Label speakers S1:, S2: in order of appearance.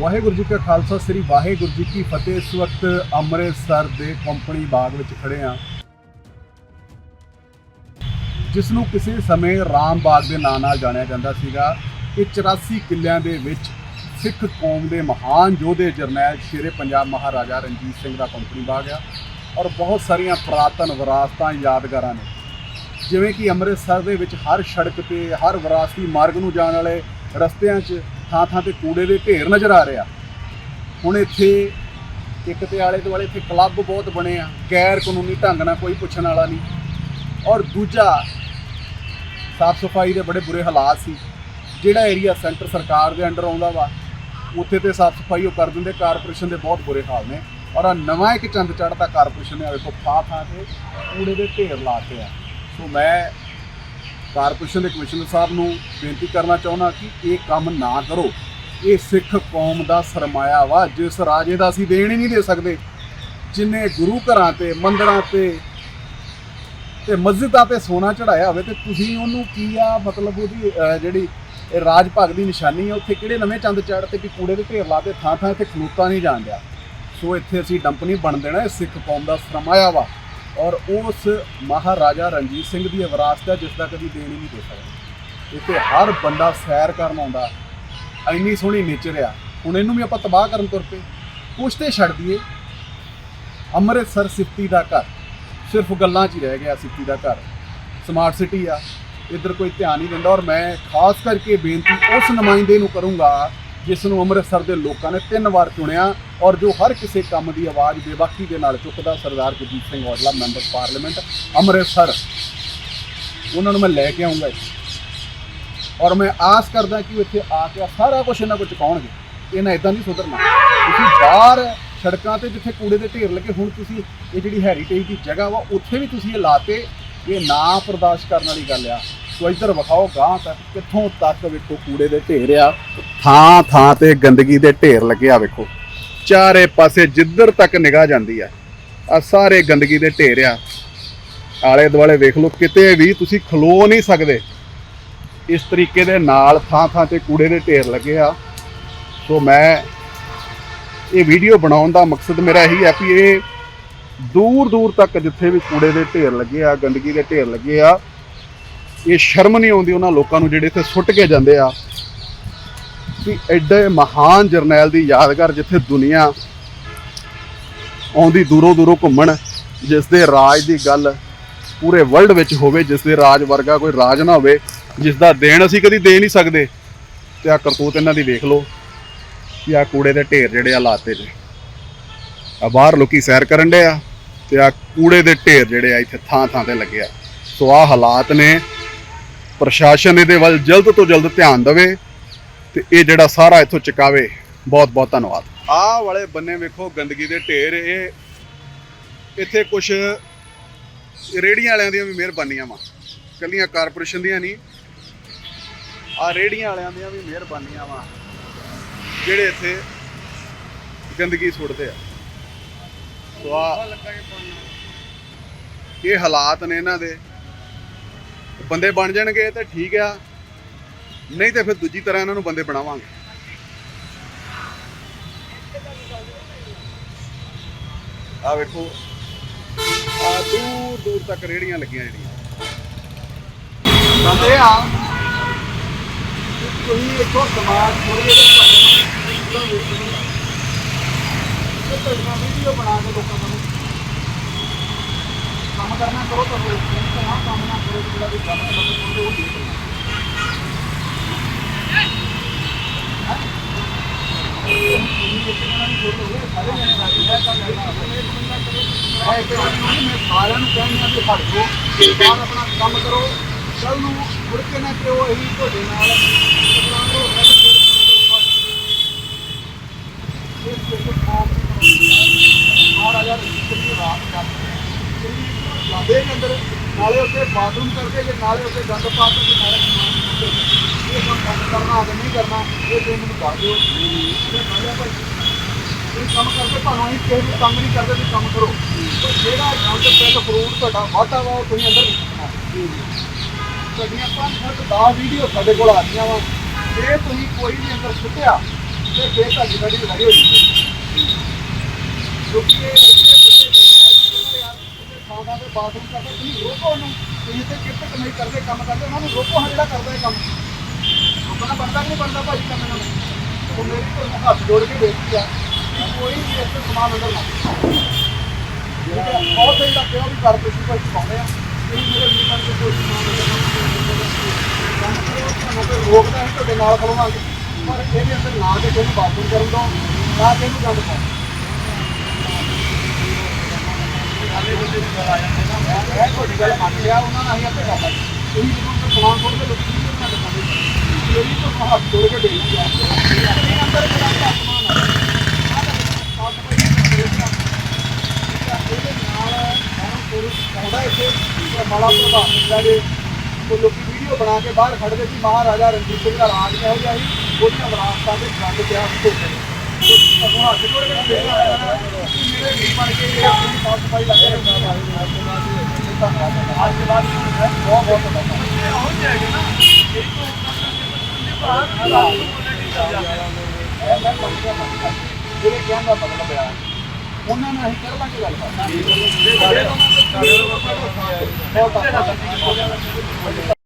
S1: ਵਾਹਿਗੁਰੂ ਜੀ ਕਾ ਖਾਲਸਾ, ਸ੍ਰੀ ਵਾਹਿਗੁਰੂ ਜੀ ਕੀ ਫਤਿਹ। ਇਸ ਵਕਤ ਅੰਮ੍ਰਿਤਸਰ ਦੇ ਕੰਪਨੀ ਬਾਗ ਵਿੱਚ ਖੜੇ ਆ ਜਿਸ ਨੂੰ ਕਿਸੇ ਸਮੇਂ ਰਾਮ ਬਾਗ ਦੇ ਨਾਂ ਨਾਲ ਜਾਣਿਆ ਜਾਂਦਾ ਸੀਗਾ। ਇਹ 84 ਕਿੱਲਿਆਂ ਦੇ ਵਿੱਚ ਸਿੱਖ ਕੌਮ ਦੇ ਮਹਾਨ ਯੋਧੇ ਜਰਨੈਲ ਸ਼ੇਰੇ ਪੰਜਾਬ ਮਹਾਰਾਜਾ ਰਣਜੀਤ ਸਿੰਘ ਦਾ ਕੰਪਨੀ ਬਾਗ ਆ ਔਰ ਬਹੁਤ ਸਾਰੀਆਂ ਪੁਰਾਤਨ ਵਿਰਾਸਤਾਂ, ਯਾਦਗਾਰਾਂ ਨੇ। ਜਿਵੇਂ ਕਿ ਅੰਮ੍ਰਿਤਸਰ ਦੇ ਵਿੱਚ ਹਰ ਸੜਕ ਤੇ, ਹਰ ਵਿਰਾਸਤੀ ਮਾਰਗ ਨੂੰ ਜਾਣ ਵਾਲੇ ਰਸਤਿਆਂ 'ਚ ਥਾਂ ਥਾਂ ਤੇ ਕੂੜੇ ਦੇ ਢੇਰ ਨਜ਼ਰ ਆ ਰਿਹਾ ਹੁਣ ਇੱਥੇ ਇੱਕ ਤੇ ਆਲੇ ਦੁਆਲੇ ਇੱਥੇ ਕਲੱਬ ਬਹੁਤ ਬਣੇ ਆ, ਗੈਰ ਕਾਨੂੰਨੀ ਢੰਗ ਨਾਲ ਕੋਈ ਪੁੱਛਣ ਵਾਲਾ ਨਹੀਂ। ਔਰ ਦੂਜਾ, ਸਾਫ਼ ਸਫ਼ਾਈ ਦੇ ਬੜੇ ਬੁਰੇ ਹਾਲਾਤ ਸੀ। ਜਿਹੜਾ ਏਰੀਆ ਸੈਂਟਰ ਸਰਕਾਰ ਦੇ ਅੰਡਰ ਆਉਂਦਾ ਵਾ, ਉੱਥੇ ਤੇ ਸਾਫ਼ ਸਫ਼ਾਈ ਉਹ ਕਰ ਦਿੰਦੇ, ਕਾਰਪੋਰੇਸ਼ਨ ਦੇ ਬਹੁਤ ਬੁਰੇ ਹਾਲ ਨੇ। ਔਰ ਆਹ ਨਵਾਂ ਇੱਕ ਚੰਦ ਚੜ੍ਹਦਾ ਕਾਰਪੋਰੇਸ਼ਨ ਨੇ ਵੇਖੋ ਥਾਂ ਥਾਂ ਤੇ ਕੂੜੇ ਦੇ ਢੇਰ ਲਾਤੇ ਆ। ਸੋ ਮੈਂ ਕਾਰਪੋਰੇਸ਼ਨ ਦੇ ਕਮਿਸ਼ਨਰ ਸਾਹਿਬ ਨੂੰ ਬੇਨਤੀ ਕਰਨਾ ਚਾਹੁੰਦਾ ਕਿ ਇਹ ਕੰਮ ਨਾ ਕਰੋ। ਇਹ ਸਿੱਖ ਕੌਮ ਦਾ ਸਰਮਾਇਆ ਵਾ, ਜਿਸ ਰਾਜੇ ਦਾ ਅਸੀਂ ਦੇਣ ਹੀ ਨਹੀਂ ਦੇ ਸਕਦੇ। ਜਿਨੇ ਗੁਰੂ ਘਰਾਂ ਤੇ, ਮੰਦਰਾਂ ਤੇ ਤੇ ਮਸਜਿਦਾਂ ਤੇ ਸੋਨਾ ਚੜਾਇਆ ਹੋਵੇ ਤੇ ਤੁਸੀਂ ਉਹਨੂੰ ਕੀ ਆ, ਮਤਲਬ ਉਹਦੀ ਜਿਹੜੀ ਇਹ ਰਾਜ ਭਾਗ ਦੀ ਨਿਸ਼ਾਨੀ ਹੈ ਉੱਥੇ ਕਿਹੜੇ ਨਵੇਂ ਚੰਦ ਚੜ ਤੇ ਵੀ ਕੂੜੇ ਦੇ ਢੇਰ ਲਾ ਤੇ ਥਾਂ ਥਾਂ ਇੱਥੇ ਖਲੋਤਾ ਨਹੀਂ ਜਾਣ ਦਿਆ। ਸੋ ਇੱਥੇ ਅਸੀਂ ਡੰਪ ਨਹੀਂ ਬਣ ਦੇਣਾ, ਇਹ ਸਿੱਖ ਕੌਮ ਦਾ ਸਰਮਾਇਆ ਵਾ। ਔਰ ਉਸ ਮਹਾਰਾਜਾ ਰਣਜੀਤ ਸਿੰਘ ਦੀ ਇਹ ਵਿਰਾਸਤ ਹੈ ਜਿਸ ਦਾ ਕਦੀ ਦੇਣ ਹੀ ਨਹੀਂ ਦੇ ਸਕਦਾ। ਇੱਥੇ ਹਰ ਬੰਦਾ ਸੈਰ ਕਰਨ ਆਉਂਦਾ, ਇੰਨੀ ਸੋਹਣੀ ਨੇਚਰ ਆ। ਹੁਣ ਇਹਨੂੰ ਵੀ ਆਪਾਂ ਤਬਾਹ ਕਰਨ ਤੁਰ ਪਏ। ਕੁਛ ਤੇ ਛੱਡ ਦਈਏ। ਅੰਮ੍ਰਿਤਸਰ ਸਿਫਤੀ ਦਾ ਘਰ, ਸਿਰਫ ਗੱਲਾਂ 'ਚ ਹੀ ਰਹਿ ਗਿਆ ਸਿੱਤੀ ਦਾ ਘਰ। ਸਮਾਰਟ ਸਿਟੀ ਆ, ਇੱਧਰ ਕੋਈ ਧਿਆਨ ਨਹੀਂ ਦਿੰਦਾ। ਔਰ ਮੈਂ ਖਾਸ ਕਰਕੇ ਬੇਨਤੀ ਉਸ ਨੁਮਾਇੰਦੇ ਨੂੰ ਕਰੂੰਗਾ ਜਿਸ ਨੂੰ ਅੰਮ੍ਰਿਤਸਰ ਦੇ ਲੋਕਾਂ ਨੇ ਤਿੰਨ ਵਾਰ ਚੁਣਿਆ ਔਰ ਜੋ ਹਰ ਕਿਸੇ ਕੰਮ ਦੀ ਆਵਾਜ਼ ਬੇਬਾਕੀ ਦੇ ਨਾਲ ਚੁੱਕਦਾ ਸਰਦਾਰ ਗੁਰਜੀਤ ਸਿੰਘ ਔਜਲਾ, ਮੈਂਬਰ ਪਾਰਲੀਮੈਂਟ, ਅੰਮ੍ਰਿਤਸਰ। ਉਹਨਾਂ ਨੂੰ ਮੈਂ ਲੈ ਕੇ ਆਉਂਗਾ ਔਰ ਮੈਂ ਆਸ ਕਰਦਾ ਕਿ ਉਹ ਇੱਥੇ ਆ ਕੇ ਸਾਰਾ ਕੁਝ ਇਹਨਾਂ ਕੋਲ ਚੁਕਾਉਣਗੇ। ਇਹਨਾਂ ਇਦਾਂ ਨਹੀਂ ਸੁਧਰਨਾ। ਤੁਸੀਂ ਬਾਹਰ ਸੜਕਾਂ ਤੇ ਜਿੱਥੇ ਕੂੜੇ ਦੇ ਢੇਰ ਲੱਗੇ, ਹੁਣ ਤੁਸੀਂ ਇਹ ਜਿਹੜੀ ਹੈਰੀਟੇਜ ਦੀ ਜਗ੍ਹਾ ਵਾ, ਉੱਥੇ ਵੀ ਤੁਸੀਂ ਇਹ ਲਾਤੇ ਇਹ ਨਾ ਬਰਦਾਸ਼ਤ ਕਰਨ ਵਾਲੀ ਗੱਲ ਆ। ਸੋ ਇੱਧਰ ਵਿਖਾਓ ਗਾਂ ਤੱਕ, ਕਿੱਥੋਂ ਤੱਕ ਵੇਖੋ ਕੂੜੇ ਦੇ ਢੇਰ ਆ। ਥਾਂ ਥਾਂ ਤੇ ਗੰਦਗੀ ਦੇ ਢੇਰ ਲੱਗਿਆ ਵੇਖੋ। ਚਾਰੇ ਪਾਸੇ ਜਿੱਧਰ ਤੱਕ ਨਿਗਾਹ ਜਾਂਦੀ ਆ ਆ ਸਾਰੇ ਗੰਦਗੀ ਦੇ ਢੇਰ ਆ। ਆਲੇ ਦੁਆਲੇ ਵੇਖ ਲਓ, ਕਿਤੇ ਵੀ ਤੁਸੀਂ ਖਲੋ ਨਹੀਂ ਸਕਦੇ। ਇਸ ਤਰੀਕੇ ਦੇ ਨਾਲ ਥਾਂ ਥਾਂ ਤੇ ਕੂੜੇ ਦੇ ਢੇਰ ਲੱਗੇ ਆ। ਸੋ ਮੈਂ ਇਹ ਵੀਡੀਓ ਬਣਾਉਣ ਦਾ ਮਕਸਦ ਮੇਰਾ ਇਹੀ ਹੈ ਕਿ ਇਹ ਦੂਰ ਦੂਰ ਤੱਕ ਜਿੱਥੇ ਵੀ ਕੂੜੇ ਦੇ ਢੇਰ ਲੱਗੇ ਆ, ਗੰਦਗੀ ਦੇ ਢੇਰ ਲੱਗੇ ਆ ਇਹ ਸ਼ਰਮ ਨਹੀਂ ਆਉਂਦੀ ਉਹਨਾਂ ਲੋਕਾਂ ਨੂੰ ਜਿਹੜੇ ਇੱਥੇ ਸੁੱਟ ਕੇ ਜਾਂਦੇ ਆ ਕਿ ਐਡੇ ਮਹਾਨ ਜਰਨੈਲ ਦੀ ਯਾਦਗਾਰ ਜਿੱਥੇ ਦੁਨੀਆ ਆਉਂਦੀ ਦੂਰੋਂ ਦੂਰੋਂ ਘੁੰਮਣ, ਜਿਸ ਦੇ ਰਾਜ ਦੀ ਗੱਲ ਪੂਰੇ ਵਰਲਡ ਵਿੱਚ ਹੋਵੇ, ਜਿਸ ਦੇ ਰਾਜ ਵਰਗਾ ਕੋਈ ਰਾਜ ਨਾ ਹੋਵੇ, ਜਿਸ ਦਾ ਦੇਣ ਅਸੀਂ ਕਦੀ ਦੇ ਨਹੀਂ ਸਕਦੇ। ਤੇ ਆ ਕਰਤੂਤ ਇਹਨਾਂ ਦੀ ਵੇਖ ਲਓ ਕਿ ਆ ਕੂੜੇ ਦੇ ਢੇਰ ਜਿਹੜੇ ਆ ਲਾਤੇ ਨੇ। ਆ ਬਾਹਰ ਲੋਕੀ ਸੈਰ ਕਰਨ ਦੇ ਆ ਤੇ ਆ ਕੂੜੇ ਦੇ ਢੇਰ ਜਿਹੜੇ ਆ ਇੱਥੇ ਥਾਂ ਥਾਂ ਤੇ ਲੱਗੇ ਆ। ਸੋ ਆ ਹਾਲਾਤ ਨੇ ਪ੍ਰਸ਼ਾਸਨ ਇਹਦੇ ਵੱਲ ਜਲਦ ਤੋਂ ਜਲਦ ਧਿਆਨ ਦੇਵੇ ਤੇ ਇਹ ਜਿਹੜਾ ਸਾਰਾ ਇੱਥੋਂ ਚੁਕਾਵੇ। ਬਹੁਤ ਬਹੁਤ ਧੰਨਵਾਦ। ਆਹ ਵਾਲੇ ਬੰਨੇ ਵੇਖੋ, ਗੰਦਗੀ ਦੇ ਢੇਰ, ਇਹ ਇੱਥੇ ਕੁਝ ਰੇੜੀਆਂ ਵਾਲਿਆਂ ਦੀਆਂ ਵੀ ਮਿਹਰਬਾਨੀਆਂ ਵਾ। ਕੱਲੀਆਂ ਕਾਰਪੋਰੇਸ਼ਨ ਦੀਆਂ ਨਹੀਂ ਆ ਰੇੜੀਆਂ ਵਾਲਿਆਂ ਦੀਆਂ ਵੀ ਮਿਹਰਬਾਨੀਆਂ ਵਾ, ਜਿਹੜੇ ਇੱਥੇ ਗੰਦਗੀ ਸੁੱਟਦੇ ਆ। ਸੋ ਆ ਇਹ ਹਾਲਾਤ ਨੇ ਇਹਨਾਂ ਦੇ। ਬੰਦੇ ਬਣ ਜਾਣਗੇ ਤਾਂ ਠੀਕ ਆ। ਨਹੀਂ ਤੇ ਫਿਰ ਦੂਜੀ ਤਰ੍ਹਾਂ ਇਹਨਾਂ ਨੂੰ ਬੰਦੇ ਬਣਾਵਾਂਗੇ। ਆ ਵੇਖੋ। ਆ ਦੂਰ ਦੂਰ ਤੱਕ ਰੇੜੀਆਂ ਲੱਗੀਆਂ ਜਿਹੜੀਆਂ। ਬੰਦੇ ਆ ਤੁਸੀਂ ਦੇਖੋ ਸਮਾਜ ਥੋੜੀ ਜਿਹੀ ਵੀਡੀਓ ਬਣਾ ਕੇ ਲੋਕਾਂ ਨੂੰ ਕਰਨਾ, ਕਰੋ ਤਾਂ ਕੰਮ ਕੰਮ ਨਾ ਕਰੋ, ਜਿਹੜਾ ਵੀ ਕੰਮ ਕਰੋ ਉਹ ਠੀਕ ਹੈ। ਸਾਰਿਆਂ ਨੂੰ ਕਹਿੰਦਾ ਕਿ ਹਟ ਜਾਓ ਬਾਹਰ ਆਪਣਾ ਕੰਮ ਕਰੋ। ਕੱਲ ਨੂੰ ਮੁੜ ਕੇ ਨਾ ਕਿਉਂ ਇਹੀ ਤੁਹਾਡੇ ਨਾਲ ਟਕਰਾਉਣ ਹੋ ਰਿਹਾ ਤੇ ਫਿਰ ਇਸ ਦੇ ਕੌਮ ਮਹਾਰਾਜਾ ਰਣਜੀਤ ਸਿੰਘ ਦੀ ਰਾਤ ਕਰ ਲਾਦੇ ਦੇ ਅੰਦਰ ਨਾਲੇ ਉੱਥੇ ਬਾਥਰੂਮ ਕਰਕੇ ਜੇ ਨਾਲੇ ਉੱਥੇ ਗੰਦ ਪਾ ਕੇ ਤੇ ਨਾਲੇ ਇਹ ਕੰਮ ਬੰਦ ਕਰਨਾ ਅਗਰ ਨਹੀਂ ਕਰਨਾ, ਇਹ ਤੇ ਮੈਨੂੰ ਦੱਸ ਦਿਓ। ਇਹ ਨਾਲੇ ਭਾਈ ਇਹ ਕੰਮ ਕਰਦੇ ਤੁਹਾਨੂੰ ਅਸੀਂ ਕਿਸੇ ਨੂੰ ਕੰਮ ਨਹੀਂ ਕਰਦੇ, ਤੁਸੀਂ ਕੰਮ ਕਰੋ। ਪਰ ਜਿਹੜਾ ਗੰਦ ਪਿੱਲ ਫਰੂਟ ਤੁਹਾਡਾ ਵਾਧਾ ਵਾ, ਉਹ ਤੁਸੀਂ ਅੰਦਰ ਨਹੀਂ ਸੁੱਟਣਾ ਤੁਹਾਡੀਆਂ ਪੰਜ ਸੱਤ 10 ਵੀਡੀਓ ਸਾਡੇ ਕੋਲ ਆ ਗਈਆਂ ਵਾ। ਜੇ ਤੁਸੀਂ ਕੋਈ ਵੀ ਅੰਦਰ ਸੁੱਟਿਆ, ਤੇ ਫੇਰ ਤੁਹਾਡੀ ਸਾਡੀ ਲੜਾਈ ਹੋਈ। ਕਿਉਂਕਿ ਇਹ ਬੱਚੇ ਯਾਰ ਥਾਂ ਥਾਂ ਤੇ ਬਾਥਰੂਮ ਕਰਦੇ, ਤੁਸੀਂ ਰੋਕੋ ਉਹਨੂੰ, ਤੁਸੀਂ ਤੇ ਕਿਰਤ ਕਮਾਈ ਕਰਦੇ, ਕੰਮ ਕਰਦੇ, ਉਹਨਾਂ ਨੂੰ ਰੋਕੋ ਹਾਂ ਜਿਹੜਾ ਕਰਦਾ ਇਹ ਕੰਮ। ਰੋਕਣਾ ਬਣਦਾ ਕਿ ਨਹੀਂ ਬਣਦਾ ਭਾਈ ਕੰਮ ਇਹਨਾਂ ਨੂੰ ਉਹ ਮੇਰੀ ਤੁਹਾਨੂੰ ਹੱਥ ਜੋੜ ਕੇ ਬੇਨਤੀ ਆ ਕਿ ਕੋਈ ਵੀ ਇਸ ਤੋਂ ਸਮਾਨ ਅੰਦਰ ਨਾ ਬਹੁਤ ਸਹੀ ਲੱਗਿਆ ਵੀ ਕਰ ਤੁਸੀਂ ਕੋਈ ਪਾਉਂਦੇ ਆ। ਤੁਸੀਂ ਮੇਰੇ ਵੀਰ ਬਣ ਕੋਈ ਸਮਾਨ ਅੰਦਰ ਨਾ ਰੋਕਦਾ ਹੈ ਤੁਹਾਡੇ ਨਾਲ ਖਲੋਵਾਂਗੇ। ਪਰ ਇਹਦੇ ਅੰਦਰ ਨਾ ਤੇ ਕੋਈ ਬਾਥਰੂਮ ਕਰਨ ਦੋ ਨਾ ਤੇ ਇਹਨੂੰ ਗੰਦ ਪਾਓ। ਮੈਂ ਤੁਹਾਡੀ ਗੱਲ ਮੰਨ ਲਿਆ, ਉਹਨਾਂ ਨਾਲ ਹੀ ਆਪੇ ਕਰ ਲਾਂਗੇ ਤੁਸੀਂ ਜਦੋਂ ਸਮਾਨ ਖੋਲ ਕੇ ਲੋਕੀ ਨਹੀਂ ਕਰਨਾ ਦਿਖਾਉਂਦੇ ਮੇਰੀ ਤੋਂ ਹੱਥ ਜੋੜ ਕੇ ਬੇਨਤੀ ਆ ਇਹ ਅੰਦਰ ਜਿਹੜਾ ਸਮਾਨ ਆ ਇਹਦੇ ਨਾਲ ਸਾਨੂੰ ਪੁਰਸ਼ ਕਹਿੰਦਾ ਇੱਥੇ ਕਿ ਮਾੜਾ ਪ੍ਰਭਾਵ ਪੈਂਦਾ ਜੇ। ਕੋਈ ਲੋਕੀ ਵੀਡੀਓ ਬਣਾ ਕੇ ਬਾਹਰ ਖੜਦੇ ਸੀ, ਮਹਾਰਾਜਾ ਰਣਜੀਤ ਸਿੰਘ ਦਾ ਰਾਜ ਕਿਹੋ ਜਿਹਾ ਸੀ, ਉਹਦੀਆਂ ਵਿਰਾਸਤਾਂ ਦੇ ਗੰਦ ਪਿਆ ਹੋ ਗਏ ਤੁਹਾਨੂੰ ਹੱਥ ਜੋੜ ਕੇ ਬੇਨਤੀ ਆ ਕਿ ਮੇਰੇ ਵੀਰ ਬਣ ਕੇ ਇਹ ਆਪਣੀ ਸਾਫ਼ ਸਫ਼ਾਈ ਲੱਗੇ ਰਹਿਣਾ ਅੱਜ ਦੇ ਬਾਅਦ ਬਹੁਤ ਬਹੁਤ ਧੰਨਵਾਦ ਹੋ ਜਾਏਗਾ ਨਾ ਜਿਹੜੇ ਕਹਿਣ ਦਾ ਮਤਲਬ ਆ ਉਹਨਾਂ ਨਾਲ ਅਸੀਂ ਕਰ ਗੱਲ ਬਹੁਤ